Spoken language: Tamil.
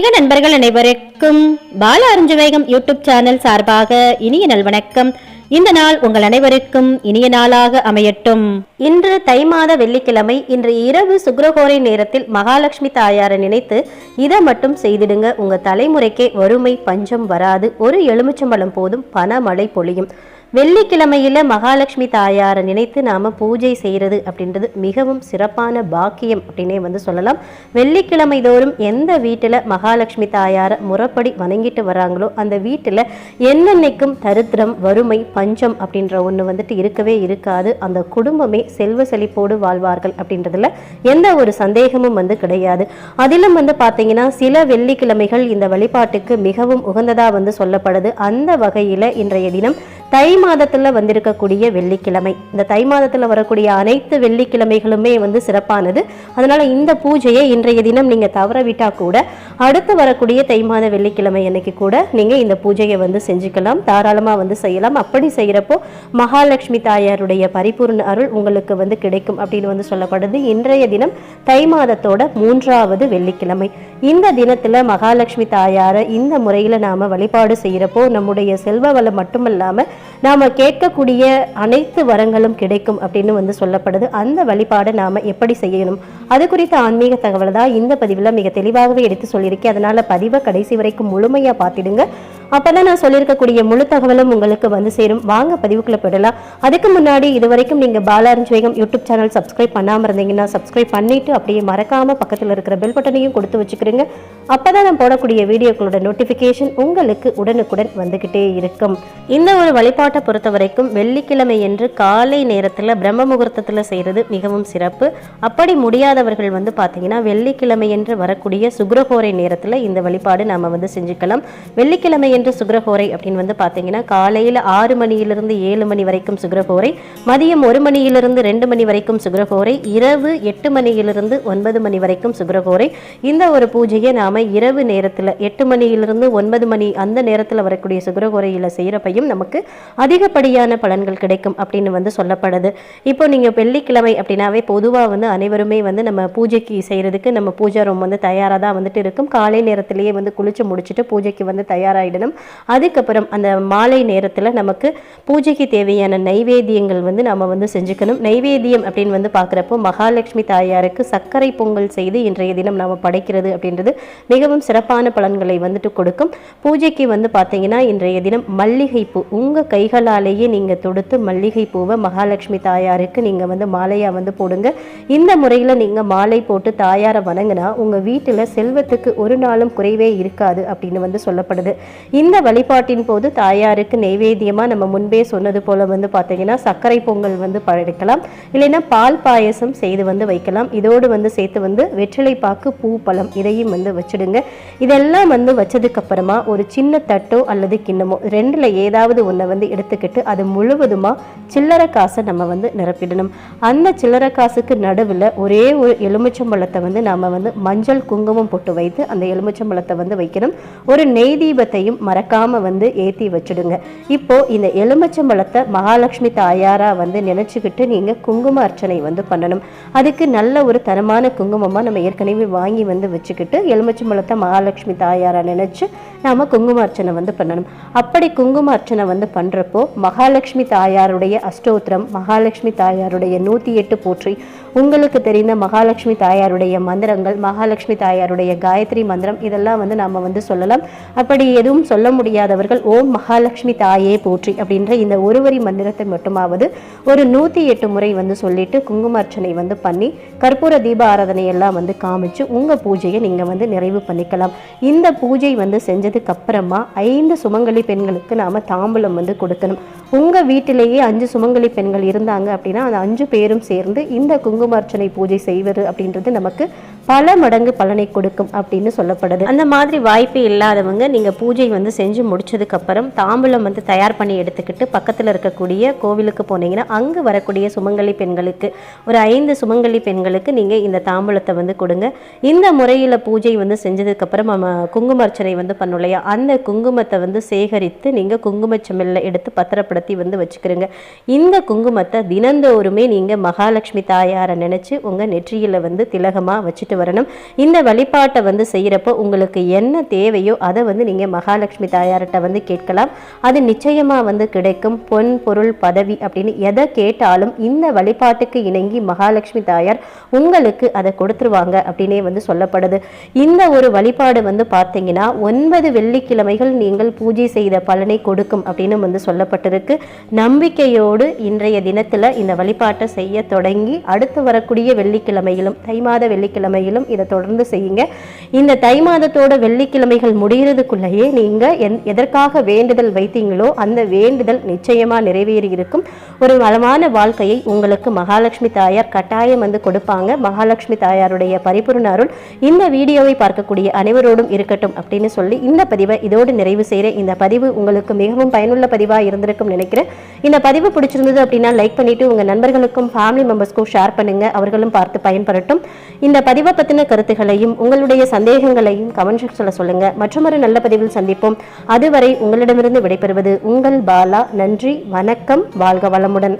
ஆன்மீக நண்பர்கள் அனைவருக்கும் பால அருஞ்சவேகம் யூடியூப் சேனல் சார்பாக இனிய நல்வணக்கம் இந்த நாள் உங்கள் அனைவருக்கும் இனிய நாளாக அமையட்டும். இன்று தை மாத வெள்ளிக்கிழமை இன்று இரவு சுக்ரஹோரை நேரத்தில் மகாலட்சுமி தாயாரை நினைத்து இதை மட்டும் செய்திடுங்க. உங்க தலைமுறைக்கே வறுமை பஞ்சம் வராது. ஒரு எலுமிச்சம்பழம் போதும் பணமழை பொழியும். வெள்ளிக்கிழமையில மகாலட்சுமி தாயாரை நினைத்து நாம பூஜை செய்கிறது அப்படின்றது மிகவும் சிறப்பான பாக்கியம் அப்படின்னே வந்து சொல்லலாம். வெள்ளிக்கிழமை தோறும் எந்த வீட்டில் மகாலட்சுமி தாயாரை முறைப்படி வணங்கிட்டு வராங்களோ அந்த வீட்டில் என்னென்னைக்கும் தரித்திரம் வறுமை பஞ்சம் அப்படின்ற ஒன்று வந்துட்டு இருக்கவே இருக்காது. அந்த குடும்பமே செல்வ செழிப்போடு வாழ்வார்கள் அப்படின்றதுல எந்த ஒரு சந்தேகமும் வந்து கிடையாது. அதிலும் வந்து பார்த்தீங்கன்னா சில வெள்ளிக்கிழமைகள் இந்த வழிபாட்டுக்கு மிகவும் உகந்ததாக வந்து சொல்லப்படுது. அந்த வகையில் இன்றைய தினம் தை மாதத்தில் வந்திருக்கக்கூடிய வெள்ளிக்கிழமை. இந்த தை மாதத்தில் வரக்கூடிய அனைத்து வெள்ளிக்கிழமைகளுமே வந்து சிறப்பானது. அதனால் இந்த பூஜையை இன்றைய தினம் நீங்கள் தவற கூட அடுத்து வரக்கூடிய தை மாத வெள்ளிக்கிழமை அன்னைக்கு கூட நீங்கள் இந்த பூஜையை வந்து செஞ்சுக்கலாம். தாராளமாக வந்து செய்யலாம். அப்படி செய்கிறப்போ மகாலட்சுமி தாயாருடைய பரிபூர்ண அருள் உங்களுக்கு வந்து கிடைக்கும் அப்படின்னு வந்து சொல்லப்படுது. இன்றைய தினம் தை மாதத்தோட மூன்றாவது வெள்ளிக்கிழமை. இந்த தினத்தில் மகாலட்சுமி தாயாரை இந்த முறையில் நாம் வழிபாடு செய்கிறப்போ நம்முடைய செல்வ வளம் மட்டுமல்லாமல் நாம் கேட்கக்கூடிய அனைத்து வரங்களும் கிடைக்கும் அப்படின்னு வந்து சொல்லப்படுது. அந்த வழிபாடை நாம் எப்படி செய்யணும்? அது குறித்த ஆன்மீக தகவலை தான் இந்த பதிவில் மிக தெளிவாகவே எடுத்து சொல்லியிருக்கேன். அதனால் பதிவை கடைசி வரைக்கும் முழுமையாக பார்த்துடுங்க. அப்பதான் நான் சொல்லியிருக்கக்கூடிய முழு தகவலும் உங்களுக்கு வந்து சேரும். வாங்க பதிவுக்குள்ளே போயிடலாம். அதுக்கு முன்னாடி இது வரைக்கும் நீங்கள் பாலாரஞ்சுவேகம் யூடியூப் சேனல் சப்ஸ்கிரைப் பண்ணாமல் இருந்தீங்கன்னா சப்ஸ்கிரைப் பண்ணிட்டு அப்படியே மறக்காம பக்கத்தில் இருக்கிற பெல் பட்டனையும் கொடுத்து வச்சுக்கிறீங்க அப்பதான் நான் போடக்கூடிய வீடியோக்களோட நோட்டிஃபிகேஷன் உங்களுக்கு உடனுக்குடன் வந்துகிட்டே இருக்கும். இந்த ஒரு வழி வழிபாட்டை பொறுத்த வரைக்கும் வெள்ளிக்கிழமை என்று காலை நேரத்தில் பிரம்ம முகூர்த்தத்தில் செய்கிறது மிகவும் சிறப்பு. அப்படி முடியாதவர்கள் வந்து பார்த்தீங்கன்னா வெள்ளிக்கிழமை என்று வரக்கூடிய சுக்ரஹோரை நேரத்தில் இந்த வழிபாடு நாம் வந்து செஞ்சுக்கலாம். வெள்ளிக்கிழமை என்று சுக்ரஹோரை அப்படின்னு வந்து பார்த்தீங்கன்னா காலையில் ஆறு மணியிலிருந்து ஏழு மணி வரைக்கும் சுக்ரஹோரை மதியம் ஒரு மணியிலிருந்து ரெண்டு மணி வரைக்கும் சுக்ரஹோரை இரவு எட்டு மணியிலிருந்து ஒன்பது மணி வரைக்கும் சுக்ரஹோரை. இந்த ஒரு பூஜையை நாம் இரவு நேரத்தில் எட்டு மணியிலிருந்து ஒன்பது மணி அந்த நேரத்தில் வரக்கூடிய சுக்ரஹோரையில் செய்கிறப்பையும் நமக்கு அதிகப்படியான பலன்கள் கிடைக்கும் அப்படின்னு வந்து சொல்லப்படுது. இப்போ நீங்கள் வெள்ளிக்கிழமை அப்படின்னாவே பொதுவாக வந்து அனைவருமே வந்து நம்ம பூஜைக்கு செய்கிறதுக்கு நம்ம பூஜை ரூம் வந்து தயாராக தான் வந்துட்டு இருக்கும். காலை நேரத்திலேயே வந்து குளிச்சு முடிச்சுட்டு பூஜைக்கு வந்து தயாராகிடணும் அதுக்கப்புறம் அந்த மாலை நேரத்தில் நமக்கு பூஜைக்கு தேவையான நைவேத்தியங்கள் வந்து நம்ம வந்து செஞ்சுக்கணும். நைவேத்தியம் அப்படின்னு வந்து பார்க்குறப்போ மகாலட்சுமி தாயாருக்கு சர்க்கரை பொங்கல் செய்து இன்றைய தினம் நாம் படைக்கிறது அப்படின்றது மிகவும் சிறப்பான பலன்களை வந்துட்டு கொடுக்கும். பூஜைக்கு வந்து பார்த்தீங்கன்னா இன்றைய தினம் மல்லிகை பூ உங்கள் கைகளாலேயே நீங்கள் தொடுத்து மல்லிகை பூவை மகாலட்சுமி தாயாருக்கு நீங்கள் வந்து மாலையாக வந்து போடுங்க. இந்த முறையில் நீங்கள் மாலை போட்டு தாயாரை வணங்கினா உங்கள் வீட்டில் செல்வத்துக்கு ஒரு நாளும் குறைவே இருக்காது அப்படின்னு வந்து சொல்லப்படுது. இந்த வழிபாட்டின் போது தாயாருக்கு நெய்வேத்தியமாக நம்ம முன்பே சொன்னது போல் வந்து பார்த்தீங்கன்னா சர்க்கரை பொங்கல் வந்து படைக்கலாம். இல்லைன்னா பால் பாயசம் செய்து வந்து வைக்கலாம். இதோடு வந்து சேர்த்து வந்து வெற்றிலை பாக்கு பூ பழம் இதையும் வந்து வச்சிடுங்க. இதெல்லாம் வந்து வச்சதுக்கு அப்புறமா ஒரு சின்ன தட்டோ அல்லது கிண்ணமோ ரெண்டில் ஏதாவது ஒன்றை வந்து எடுத்துக்கிட்டு அது முழுவதுமாக சில்லறை காசை நம்ம வந்து நிரப்பிடணும். அந்த சில்லறை காசுக்கு நடுவில் ஒரே ஒரு எலுமிச்சம்பழத்தை வந்து நாம் வந்து மஞ்சள் குங்குமம் போட்டு வைத்து அந்த எலுமிச்சம்பழத்தை வந்து வைக்கணும். ஒரு நெய் தீபத்தையும் மறக்காம வந்து ஏற்றி வச்சுடுங்க. இப்போ இந்த எலுமிச்சம்பழத்தை மகாலட்சுமி தாயாரா வந்து நினைச்சுக்கிட்டு நீங்க குங்கும அர்ச்சனை வந்து பண்ணணும். அதுக்கு நல்ல ஒரு தரமான குங்குமமா நம்ம ஏற்கனவே வாங்கி வந்து வச்சுக்கிட்டு எலுமிச்சம்பழத்தை மகாலட்சுமி தாயாரா நினைச்சு நாம குங்கும அர்ச்சனை வந்து பண்ணணும். அப்படி குங்கும அர்ச்சனை வந்து பண்ணுறப்போ மகாலட்சுமி தாயாருடைய அஷ்டோத்திரம் மகாலட்சுமி தாயாருடைய நூத்தி எட்டு போற்றி உங்களுக்கு தெரிந்த மகாலட்சுமி தாயாருடைய மந்திரங்கள் மகாலட்சுமி தாயாருடைய காயத்ரி மந்திரம் இதெல்லாம் வந்து நாம வந்து சொல்லலாம். அப்படி எதுவும் சொல்ல முடியாதவர்கள் ஓம் மகாலட்சுமி தாயே போற்றி அப்படின்ற இந்த ஒருவரி மந்திரத்தை மட்டுமாவது ஒரு நூற்றி எட்டு முறை வந்து சொல்லிட்டு குங்கும அர்ச்சனை வந்து பண்ணி கற்பூர தீப ஆராதனை எல்லாம் வந்து காமிச்சு உங்கள் பூஜையை நீங்கள் வந்து நிறைவு பண்ணிக்கலாம். இந்த பூஜை வந்து செஞ்சதுக்கு அப்புறமா ஐந்து சுமங்கலி பெண்களுக்கு நாம் தாம்பூலம் வந்து கொடுக்கணும். உங்கள் வீட்டிலேயே அஞ்சு சுமங்கலி பெண்கள் இருந்தாங்க அப்படின்னா அந்த அஞ்சு பேரும் சேர்ந்து இந்த குங்கும அர்ச்சனை பூஜை செய்வது அப்படின்றது நமக்கு பல மடங்கு பலனை கொடுக்கும் அப்படின்னு சொல்லப்படுது. அந்த மாதிரி வாய்ப்பு இல்லாதவங்க நீங்கள் பூஜை வந்து செஞ்சு முடிச்சதுக்கு அப்புறம் தாம்பூலம் வந்து தயார் பண்ணி எடுத்துக்கிட்டு பக்கத்தில் இருக்கக்கூடிய கோவிலுக்கு போனீங்கன்னா அங்கே வரக்கூடிய சுமங்கலி பெண்களுக்கு ஒரு ஐந்து சுமங்கலி பெண்களுக்கு நீங்கள் இந்த தாம்பூலத்தை வந்து கொடுங்க. இந்த முறையில் பூஜை வந்து செஞ்சதுக்கப்புறம் நம்ம குங்குமர்ச்சனை வந்து பண்ணோம் இல்லையா? அந்த குங்குமத்தை வந்து சேகரித்து நீங்கள் குங்குமச்சமில்ல எடுத்து பத்திரப்படுத்தி வந்து வச்சுக்கிறீங்க இந்த குங்குமத்தை தினந்தோறுமே நீங்கள் மகாலட்சுமி தாயாரை நினச்சி உங்கள் நெற்றியில் வந்து திலகமாக வச்சு செஞ்சுட்டு வரணும். இந்த வழிபாட்டை வந்து செய்கிறப்போ உங்களுக்கு என்ன தேவையோ அதை வந்து நீங்கள் மகாலட்சுமி தாயார்கிட்ட வந்து கேட்கலாம். அது நிச்சயமாக வந்து கிடைக்கும். பொன் பொருள் பதவி அப்படின்னு எதை கேட்டாலும் இந்த வழிபாட்டுக்கு இணங்கி மகாலட்சுமி தாயார் உங்களுக்கு அதை கொடுத்துருவாங்க அப்படின்னே வந்து சொல்லப்படுது. இந்த ஒரு வழிபாடு வந்து பார்த்தீங்கன்னா ஒன்பது வெள்ளிக்கிழமைகள் நீங்கள் பூஜை செய்த பலனை கொடுக்கும் அப்படின்னு வந்து சொல்லப்பட்டிருக்கு. நம்பிக்கையோடு இன்றைய தினத்தில் இந்த வழிபாட்டை செய்ய தொடங்கி அடுத்து வரக்கூடிய வெள்ளிக்கிழமையிலும் தை மாத வெள்ளிக்கிழமை வெள்ளிக்கிழமையிலும் இதை தொடர்ந்து செய்யுங்க. இந்த தை மாதத்தோட வெள்ளிக்கிழமைகள் முடிகிறதுக்குள்ளேயே நீங்கள் என் எதற்காக வேண்டுதல் வைத்தீங்களோ அந்த வேண்டுதல் நிச்சயமாக நிறைவேறி இருக்கும் ஒரு வளமான வாழ்க்கையை உங்களுக்கு மகாலட்சுமி தாயார் கட்டாயம் வந்து கொடுப்பாங்க. மகாலட்சுமி தாயாருடைய பரிபூர்ண அருள் இந்த வீடியோவை பார்க்கக்கூடிய அனைவரோடும் இருக்கட்டும் அப்படின்னு சொல்லி இந்த பதிவை இதோடு நிறைவு செய்கிறேன் இந்த பதிவு உங்களுக்கு மிகவும் பயனுள்ள பதிவாக இருந்திருக்கும் நினைக்கிறேன். இந்த பதிவு பிடிச்சிருந்தது அப்படின்னா லைக் பண்ணிட்டு உங்க நண்பர்களுக்கும் ஃபேமிலி மெம்பர்ஸ்க்கும் ஷேர் பண்ணுங்க. அவர்களும் பார்த்து பயன்பெறட்டும். இந்த பதிவை பற்றின கருத்துகளையும் உங்களுடைய சந்தேகங்களையும் கமெண்ட் செக்ஷனில் சொல்லுங்க. மற்றொரு நல்ல பதிவில் சந்திப்போம். அதுவரை உங்களிடமிருந்து விடைபெறுவது உங்கள் பாலா. நன்றி வணக்கம் வாழ்க வளமுடன்.